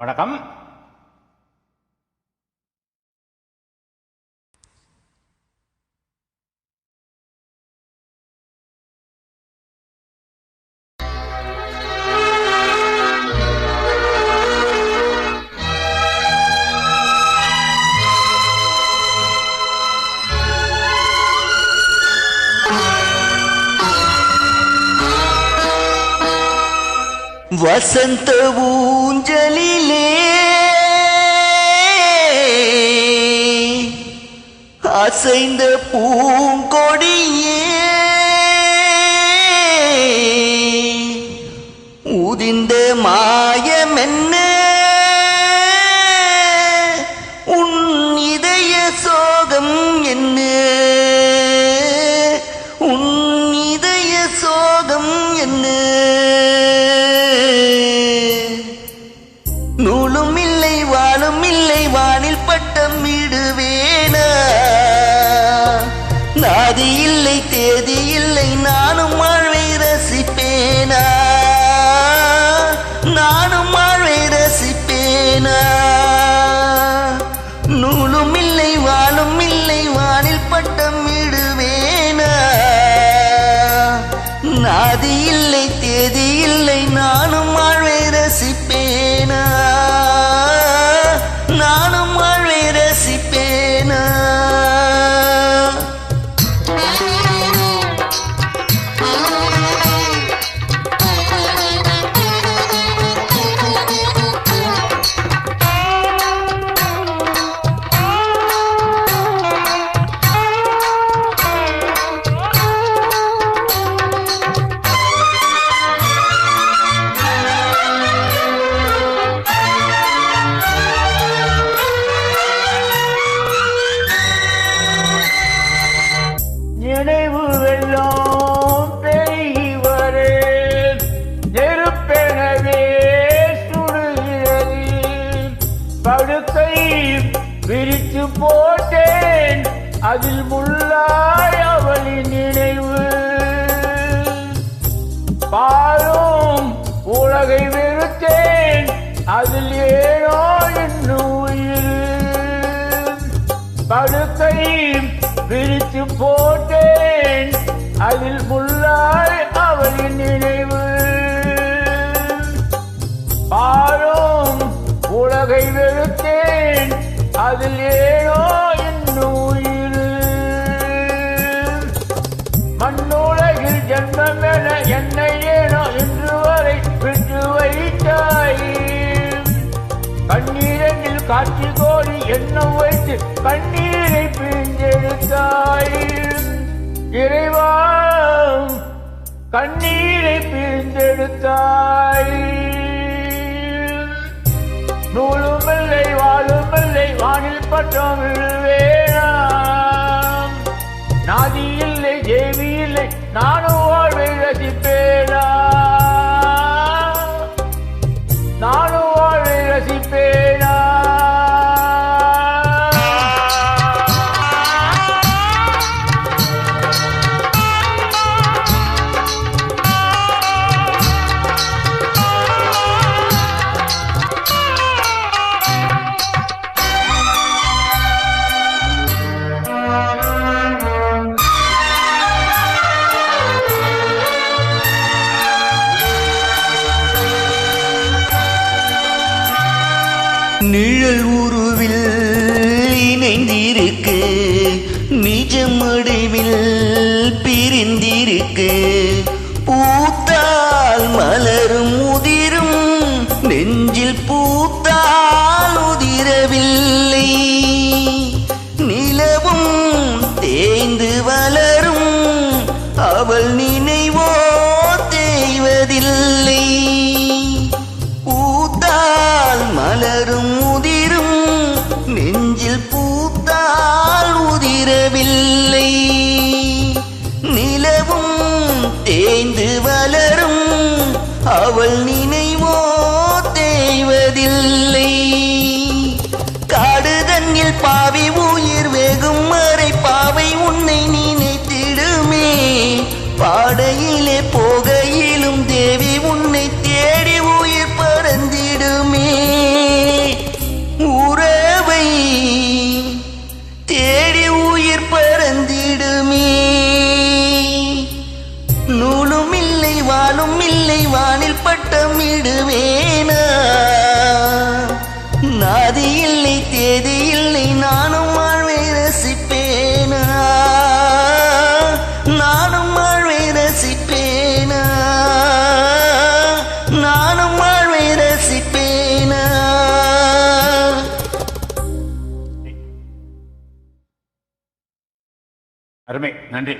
வணக்கம். வசந்த ஊஞ்சலி அசைந்த பூங்கொடியே. உதிந்த மாயமென்ன? உன் இதய சோகம் என்ன? உன் இதய சோகம் என்ன? அது இல்லை தேதி இல்லை நானும் ஆழ்வை ரசிப்பேனா? நினைவு வெள்ளம் நெருப்பெனவே சுடுகிறது படுக்கை விரித்து போட்டேன் அதில் முள்ளாய் அவளின் நினைவு. பாரும் உலகை வெறுத்தேன் அதில் அதில் ஏழோ இன்னும் உயிர். மண்ணுலகில் ஜென்மம் என என்னை ஏனோ இன்று வரை விட்டு வைத்தாய். கண்ணீரங்கில் காட்சி கோரி எண்ணம் வைத்து கண்ணீரை பிரிந்தெடுத்தாய். இறைவா கண்ணீரை பிரிந்தெடுத்தாய். வானில் பட்டம் விழுவேனாம். நாதி இல்லை தேவி இல்லை நானும் வாழ்வை ரசிப்பேன். நிஜமடைவில் நானும் இல்லை வானில் பட்டம் இடுவேனா நாதி இல்லை தேதி இல்லை நானும் வாழ்வை ரசிப்பேனா? நானும் வாழ்வை ரசிப்பேனா? நானும் வாழ்வை ரசிப்பேனா? அருமை நன்றி.